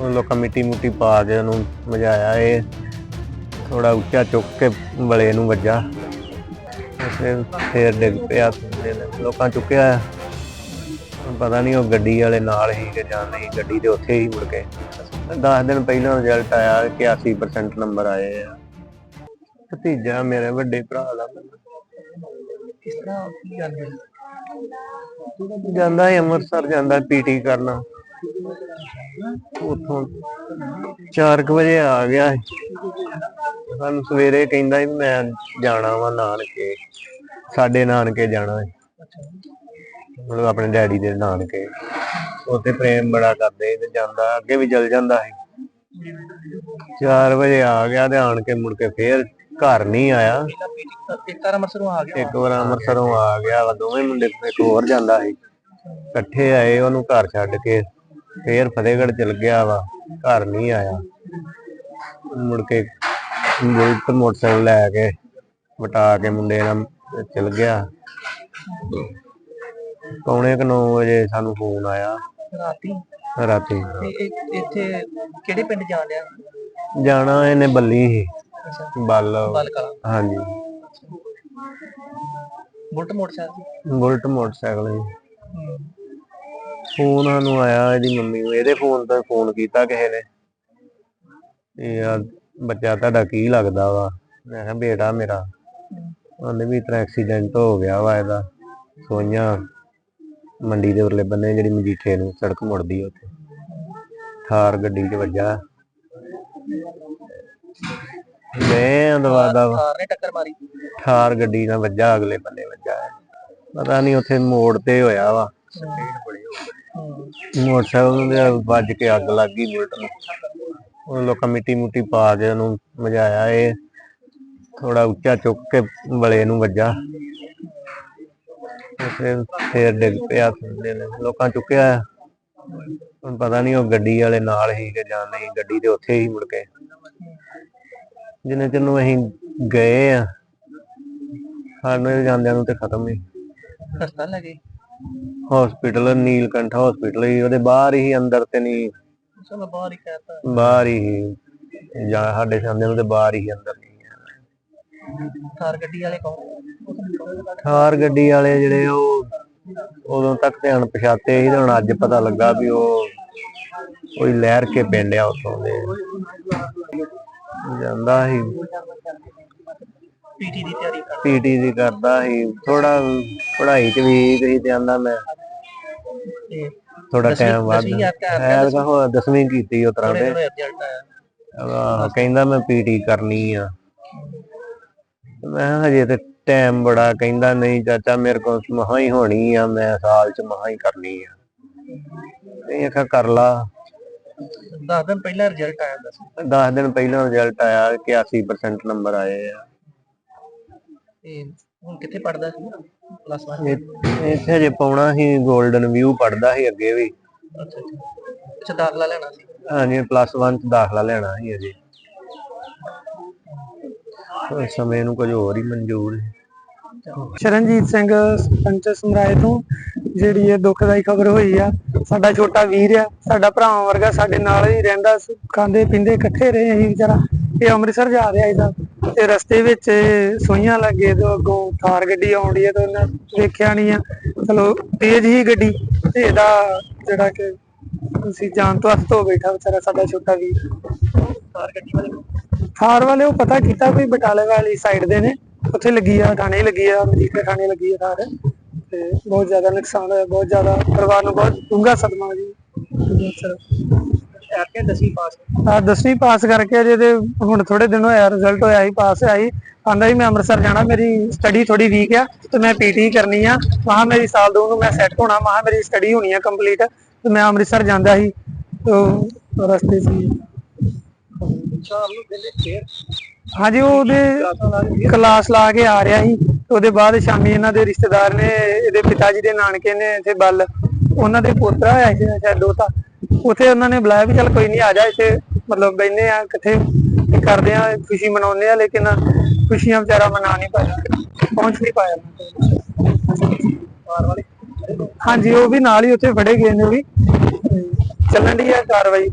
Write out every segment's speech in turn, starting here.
ਉਹ ਲੋਕਾਂ ਮਿੱਟੀ ਮੁੱਟੀ ਪਾ ਕੇ ਉਹਨੂੰ ਮਜਾਇਆ, ਇਹ ਥੋੜਾ ਉੱਚਾ ਚੁੱਕ ਕੇ ਬਲੇ ਨੂੰ ਵੱਜਾ। ਤੇ ਫੇਰ ਡਿੱਗ ਪਿਆ ਲੋਕਾਂ ਚੁੱਕਿਆ। ਪਤਾ ਨਹੀਂ ਉਹ ਗੱਡੀ ਵਾਲੇ ਨਾਲ ਹੀ ਕਿ ਜਾਂ ਨਹੀਂ, ਗੱਡੀ ਦੇ ਉੱਥੇ ਹੀ ਮੁੜ ਕੇ। 10 ਦਿਨ ਪਹਿਲਾਂ ਰਿਜ਼ਲਟ ਆਇਆ ਕਿ 80% ਨੰਬਰ ਆਏ ਆ। ਭਤੀਜਾ ਮੇਰੇ ਵੱਡੇ ਭਰਾ ਦਾ ਕਿਸ ਤਰ੍ਹਾਂ ਕੀ ਗੱਲ ਜਾਂਦਾ ਹੈ ਅੰਮ੍ਰਿਤਸਰ, ਜਾਂਦਾ ਪੀਟੀ ਕਰਨਾ। ਉਥੋਂ 4 ਵਜੇ ਆ ਗਿਆ ਸਾਨੂੰ ਸਵੇਰੇ ਕਹਿੰਦਾ ਵੀ ਮੈਂ ਜਾਣਾ ਵਾ ਨਾਨਕੇ, ਸਾਡੇ ਨਾਨਕੇ ਜਾਣਾ ਹੈ ਮਤਲਬ ਆਪਣੇ ਡੈਡੀ ਦੇ ਨਾਨਕੇ। ਉੱਥੇ ਪ੍ਰੇਮ ਬੜਾ ਕਰਦੇ ਤੇ ਜਾਂਦਾ, ਅੱਗੇ ਵੀ ਜਲ ਜਾਂਦਾ ਸੀ। 4 ਵਜੇ ਆ ਗਿਆ ਤੇ ਆਣ ਕੇ ਮੁੜ ਕੇ ਫੇਰ ਘਰ ਨਹੀਂ ਆਇਆ। ਇੱਕ ਤਾਰਾ ਮਸਰੋਂ ਆ ਗਿਆ ਇੱਕ ਵਾਰ ਅੰਮ੍ਰਿਤਸਰੋਂ ਆ ਗਿਆ ਵਾ, ਦੋਵੇਂ ਮੁੰਡੇ ਇੱਕ ਹੋਰ ਜਾਂਦਾ ਸੀ। ਇਕੱਠੇ ਆਏ, ਉਹਨੂੰ ਘਰ ਛੱਡ ਕੇ। ਫੇਰ ਫਤਿਹਗੜ੍ਹ ਚਲ ਗਿਆ ਵਾ ਘਰ ਨਹੀਂ ਆਇਆ। ਮੁੜ ਕੇ ਬੁਲਟ ਮੋਟਰਸਾਈਕਲ ਲੈ ਕੇ ਵਟਾ ਕੇ ਮੁੰਡੇ ਨਾਲ ਚਲ ਗਿਆ। ਪੌਣੇ ਕੁ 9 ਵਜੇ ਸਾਨੂੰ ਫੋਨ ਆਇਆ। ਰਾਤੀ? ਰਾਤੀ। ਇੱਥੇ ਕਿਹੜੇ ਪਿੰਡ ਜਾਣ ਜਾਣਾ ਇਹਨੇ ਬੱਲੀ ਸੀ ਬੱਲ। ਹਾਂਜੀ। ਬੁਲਟ ਮੋਟਰਸਾਈਕਲ ਬੁਲਟ ਮੋਟਰਸਾਈਕਲ ਹੂੰ। ਫੋਨ ਸਾਨੂੰ ਆਇਆ ਇਹਦੀ ਮੰਮੀ ਨੂੰ ਇਹਦੇ ਫੋਨ ਤੋਂ ਫੋਨ ਕੀਤਾ ਕਿਸੇ ਨੇ। ਇਹ ਆ ਬੱਚਾ ਤੁਹਾਡਾ ਕੀ ਲੱਗਦਾ ਵਾ? ਮੈਂ ਕਿਹਾ ਬੇਟਾ ਮੇਰਾ ਉਹਨੇ ਵੀ ਤਰ੍ਹਾਂ ਐਕਸੀਡੈਂਟ ਹੋ ਗਿਆ ਵਾ ਇਹਦਾ। ਸੋਈਆਂ ਮੰਡੀ ਦੇ ਉਰਲੇ ਬੰਨੇ ਜਿਹੜੀ ਮਜੀਠੇ ਨੂੰ ਸੜਕ ਮੁੜਦੀ ਉੱਥੇ। ਥਾਰ ਗੱਡੀ 'ਚ ਵੱਜਾ। ਮੈਂ ਦਵਾਦਾ ਕਾਰ ਨੇ ਟੱਕਰ ਮਾਰੀ। ਥਾਰ ਗੱਡੀ ਨਾਲ ਵੱਜਾ ਅਗਲੇ ਬੰਨੇ ਵੱਜਾ। ਪਤਾ ਨਹੀਂ ਉੱਥੇ ਮੋੜ ਤੇ ਹੋਇਆ ਵਾ। ਮੋਟਰਸਾਈਕਲ ਦੇ ਵੱਜ ਕੇ ਅੱਗ ਲੱਗ ਗਈ ਬੁਲਟ ਨੂੰ। ਉਹ ਲੋਕਾਂ ਮਿੱਟੀ ਮੁੱਟੀ ਪਾ ਕੇ ਉਹਨੂੰ ਮਜਾਇਆ ਇਹ। ਥੋੜਾ ਉੱਚਾ ਚੁੱਕ ਕੇ ਬਲੇ ਨੂੰ ਵੱਜਾ। ਫਿਰ ਫੇਰ ਡਿੱਗ ਪਿਆ ਥੱਲੇ ਨੂੰ। ਲੋਕਾਂ ਚੁੱਕਿਆ ਹੁਣ ਪਤਾ ਨਹੀਂ ਉਹ ਗੱਡੀ ਵਾਲੇ ਨਾਲ ਹੀ ਕਿ ਜਾਂ ਨਹੀਂ, ਗੱਡੀ ਤੇ ਉੱਥੇ ਹੀ ਮੁੜ ਕੇ। ਜਿੰਨੇ ਚਿਰ ਨੂੰ ਅਸੀਂ ਗਏ ਆ ਸਾਨੂੰ ਜਾਂਦਿਆਂ ਨੂੰ ਤੇ ਖਤਮ ਹੀ। ਹਸਪਤਾਲ ਲੱਗੇ ਹਸਪੀਟਲ ਨੀਲਕੰਠ ਹਸਪੀਟਲ ਹੀ ਉਹਦੇ ਬਾਹਰ ਹੀ ਅੰਦਰ ਤੇ ਨਹੀਂ ਚਲੋ ਬਾਹਰ ਹੀ ਕਹਿਤਾ ਬਾਹਰ ਹੀ। ਜਾਂ ਸਾਡੇ ਸਾਹਮਣੇ ਉਹਦੇ ਬਾਹਰ ਹੀ ਅੰਦਰ ਨਹੀਂ। ਕਾਰ ਗੱਡੀ ਵਾਲੇ ਕੌਣ ਥਾਰ ਗੱਡੀ ਵਾਲੇ ਜਿਹੜੇ ਉਹ ਉਦੋਂ ਤੱਕ ਤੇ ਅਣਪਛਾਤੇ ਸੀ ਤੇ ਹੁਣ ਅੱਜ ਪਤਾ ਲੱਗਾ ਵੀ ਉਹ ਕੋਈ ਲਹਿਰ ਕੇ ਪਿੰਡ ਆ ਉੱਥੋਂ ਦੇ ਜਾਂਦਾ ਸੀ ਪੀਟੀ ਦੀ ਤਿਆਰੀ ਕਰ ਪੀਟੀ ਦੀ ਕਰਦਾ ਸੀ। ਥੋੜਾ ਪੜ੍ਹਾਈ 'ਚ ਵੀ ਤੇ ਆਂਦਾ ਮੈਂ। ਤੇ ਥੋੜਾ ਦਸਵੀਂ- ਟਾਈਮ ਵੱਧ। ਦਸਵੀਂ ਆ ਐਲ ਕਾ ਹੋ ਦਸਵੀਂ ਕੀਤੀ ਉਸ ਤਰ੍ਹਾਂ ਦੇ। ਥੋੜੇ ਰਿਜ਼ਲਟ ਆਇਆ। ਆਹ, ਕਹਿੰਦਾ ਮੈਂ ਪੀਟੀ ਕਰਨੀ ਆ। ਤੇ ਮੈਂ ਕਿਹਾ ਹਜੇ ਤੇ ਟਾਈਮ ਬੜਾ ਕਹਿੰਦਾ ਨਹੀਂ ਚਾਚਾ ਮੇਰੇ ਕੋਲ ਮਹਾ ਹੀ ਹੋਣੀ ਆ ਮੈਂ ਸਾਲ ਚ ਮਹਾ ਹੀ ਕਰਨੀ ਆ। ਤੇ ਆਖਿਆ ਕਰ ਲਾ। 10 ਦਿਨ ਪਹਿਲਾਂ ਰਿਜ਼ਲਟ ਆਇਆ ਦੱਸ। 10 ਦਿਨ ਪਹਿਲਾਂ ਰਿਜ਼ਲਟ ਆਇਆ ਕਿ 80% ਨੰਬਰ ਆਏ ਆ। ਤੇ ਹੁਣ ਕਿੱਥੇ ਪੜਦਾ ਸੀ ਪਲੱਸ 1 ਇਹ- ਇੱਥੇ ਹਜੇ ਪਾਉਣਾ ਸੀ 골ਡਨ ਵਿਊ ਪੜਦਾ ਸੀ ਅੱਗੇ ਵੀ। ਅੱਛਾ ਅੱਛਾ। ਅੱਛਾ ਦਾਖਲਾ ਲੈਣਾ ਸੀ? ਹਾਂਜੀ ਪਲੱਸ 1 ਚ ਦਾਖਲਾ ਲੈਣਾ ਸੀ ਅਜੇ ਸਮੇਂ ਨੂੰ ਕੁਝ ਹੋਰ ਹੀ ਮਨਜ਼ੂਰ ਸੀ। ਸ਼ਰਨਜੀਤ ਸਿੰਘ ਸਰਪੰਚ ਸਮਰਾਏ ਤੋਂ ਜਿਹੜੀ ਇਹ ਦੁਖਦਾਈ ਖਬਰ ਹੋਈ ਆ ਸਾਡਾ ਛੋਟਾ ਵੀਰ ਆ ਸਾਡਾ ਭਰਾਵਾਂ ਵਰਗਾ ਸਾਡੇ ਨਾਲ ਹੀ ਰਹਿੰਦਾ ਸੀ, ਖਾਂਦੇ ਪੀਂਦੇ ਇਕੱਠੇ ਰਹੇ ਅਸੀਂ ਵਿਚਾਰਾ। ਇਹ ਅੰਮ੍ਰਿਤਸਰ ਜਾ ਰਿਹਾ ਇਹਦਾ। ਤੇ ਰਸਤੇ ਵਿੱਚ ਸੋਈਆਂ ਲੱਗੇ ਤੋਂ ਅੱਗੋਂ ਥਾਰ ਗੱਡੀ ਆਉਂਦੀ ਹੈ ਤੇ ਉਹਨੇ ਵੇਖਿਆ ਨਹੀਂ ਆ। ਚਲੋ ਤੇਜ਼ ਹੀ ਗੱਡੀ ਤੇ ਇਹਦਾ ਜਿਹੜਾ ਕਿ ਤੁਸੀਂ ਜਾਨ ਤੋਂ ਹੱਥ ਧੋ ਬੈਠਾ ਵਿਚਾਰਾ ਸਾਡਾ ਛੋਟਾ ਵੀਰ। ਕਾਰ ਗੱਡੀ ਵਾਲੇ ਥਾਰ ਵਾਲੇ ਉਹ ਪਤਾ ਕੀਤਾ ਕੋਈ ਬਟਾਲੇ ਵਾਲੀ ਸਾਈਡ ਦੇ ਨੇ। ਉੱਥੇ ਲੱਗੀ ਆ ਥਾਣੇ ਲੱਗੀ ਆ ਮਜੀਠੇ ਥਾਣੇ ਲੱਗੀ ਆ ਥਾਰ। ਤੇ ਬਹੁਤ ਜ਼ਿਆਦਾ ਨੁਕਸਾਨ ਹੋਇਆ ਬਹੁਤ ਜ਼ਿਆਦਾ ਪਰਿਵਾਰ ਨੂੰ ਬਹੁਤ ਡੂੰਘਾ ਸਦਮਾ ਜੀ। ਕੇ 10ਵੀਂ ਪਾਸ ਆ ਦਸਵੀਂ ਪਾਸ ਕਰਕੇ ਅਜੇ ਤੇ ਹੁਣ ਥੋੜੇ ਦਿਨ ਹੋਇਆ ਰਿਜ਼ਲਟ ਹੋਇਆ ਹੀ ਪਾਸ ਹੋਇਆ ਹੀ ਆਂਦਾ ਹੀ ਮੈਂ ਅੰਮ੍ਰਿਤਸਰ ਜਾਣਾ ਮੇਰੀ ਸਟੱਡੀ ਥੋੜੀ ਵੀਕ ਆ ਤੇ ਮੈਂ ਪੀਟੀ ਕਰਨੀ ਆ। ਮਹਾ ਮੇਰੀ ਸਾਲ ਦੋ ਨੂੰ ਮੈਂ ਸੈੱਟ ਹੋਣਾ ਮਹਾ ਮੇਰੀ ਸਟੱਡੀ ਹੋਣੀ ਆ ਕੰਪਲੀਟ ਤੇ ਮੈਂ ਅੰਮ੍ਰਿਤਸਰ ਜਾਂਦਾ ਸੀ ਤੇ ਰਸਤੇ ਹੀ ਸ਼ਾਮ ਨੂੰ ਫੇਰ ਹਾਂਜੀ ਉਹਦੇ ਕਲਾਸ ਲਾ ਕੇ ਆ ਰਿਹਾ ਸੀ ਉਹਦੇ ਬਾਅਦ ਸ਼ਾਮੀ ਇਹਨਾਂ ਦੇ ਰਿਸ਼ਤੇਦਾਰ ਨੇ ਇਹਦੇ ਪਿਤਾ ਜੀ ਦੇ ਨਾਨਕੇ ਨੇ ਇੱਥੇ ਬੱਲ ਉਹਨਾਂ ਦੇ ਪੋਤਰਾ ਆਇਆ ਸੀ ਸ਼ਾਇਦ ਦੋਤਾ ਉੱਥੇ ਉਹਨਾਂ ਨੇ ਬੁਲਾਇਆ ਵੀ ਚੱਲ ਕੋਈ ਨਹੀਂ ਆ ਜਾ ਇੱਥੇ ਮਤਲਬ ਬੈਨੇ ਆ ਕਿੱਥੇ ਇਹ ਕਰਦੇ ਆ ਖੁਸ਼ੀ ਮਨਾਉਂਦੇ ਆ ਲੇਕਿਨ ਖੁਸ਼ੀਆਂ ਵਿਚਾਰਾ ਮਨਾ ਨਹੀਂ ਪਾਇਆ ਪਹੁੰਚ ਨਹੀਂ ਪਾਇਆ ਹਾਂਜੀ ਉਹ ਵੀ ਨਾਲ ਹੀ ਉੱਥੇ ਫੜੇ ਗਏ ਨੇ ਵੀ। ਚੱਲਣ ਦੀ ਆ ਕਾਰਵਾਈ।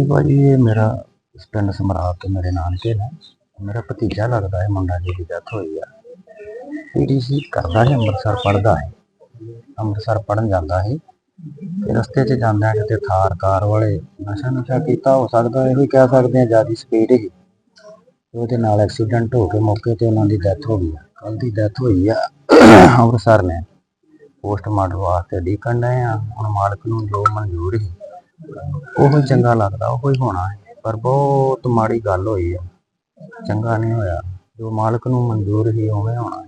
ਹਾਂਜੀ ਭਾਜੀ ਇਹ ਮੇਰਾ ਇਸ ਪਿੰਡ ਸਮਰਾਟ ਤੋਂ ਮੇਰੇ ਨਾਨਕੇ ਨੇ। ਮੇਰਾ ਭਤੀਜਾ ਲੱਗਦਾ ਹੈ, ਮੁੰਡਾ ਜੀ ਦੀ ਡੈਥ ਹੋਈ ਆ। ਪੀਡੀਸੀ ਕਰਦਾ ਹੈ ਅੰਮ੍ਰਿਤਸਰ ਪੜਦਾ ਹੈ ਅੰਮ੍ਰਿਤਸਰ ਪੜਨ ਜਾਂਦਾ ਹੈ ਤੇ ਰਸਤੇ 'ਚ ਜਾਂਦਾ ਕਿਤੇ ਥਾਰ ਕਾਰ ਵਾਲੇ ਨਸ਼ਾ ਨੁਸ਼ਾ ਕੀਤਾ, ਹੋ ਸਕਦਾ ਇਹੋ ਹੀ ਕਹਿ ਸਕਦੇ ਆ, ਜ਼ਿਆਦਾ ਸਪੀਡ ਹੀ ਉਹਦੇ ਨਾਲ ਐਕਸੀਡੈਂਟ ਹੋ ਕੇ ਮੌਕੇ ਤੇ ਉਹਨਾਂ ਦੀ ਡੈਥ ਹੋ ਗਈ ਕੱਲ ਦੀ ਡੈਥ ਹੋਈ ਆ, ਅੰਮ੍ਰਿਤਸਰ ਨੇ। ਪੋਸਟਮਾਰਟਮ ਵਾਸਤੇ ਡੀਕਣ ਡਏ ਆ। ਹੁਣ ਮਾਲਕ ਨੂੰ ਜੋ ਮਨਜ਼ੂਰ ਸੀ ਉਹ ਹੀ ਚੰਗਾ ਲੱਗਦਾ, ਉਹ ਹੀ ਹੋਣਾ ਹੈ। ਪਰ ਬਹੁਤ ਮਾੜੀ ਗੱਲ ਹੋਈ ਆ ਚੰਗਾ ਨਹੀਂ ਹੋਇਆ। ਜੋ ਮਾਲਕ ਨੂੰ ਮਨਜ਼ੂਰ ਸੀ ਉਵੇਂ ਹੋਣਾ ਹੈ।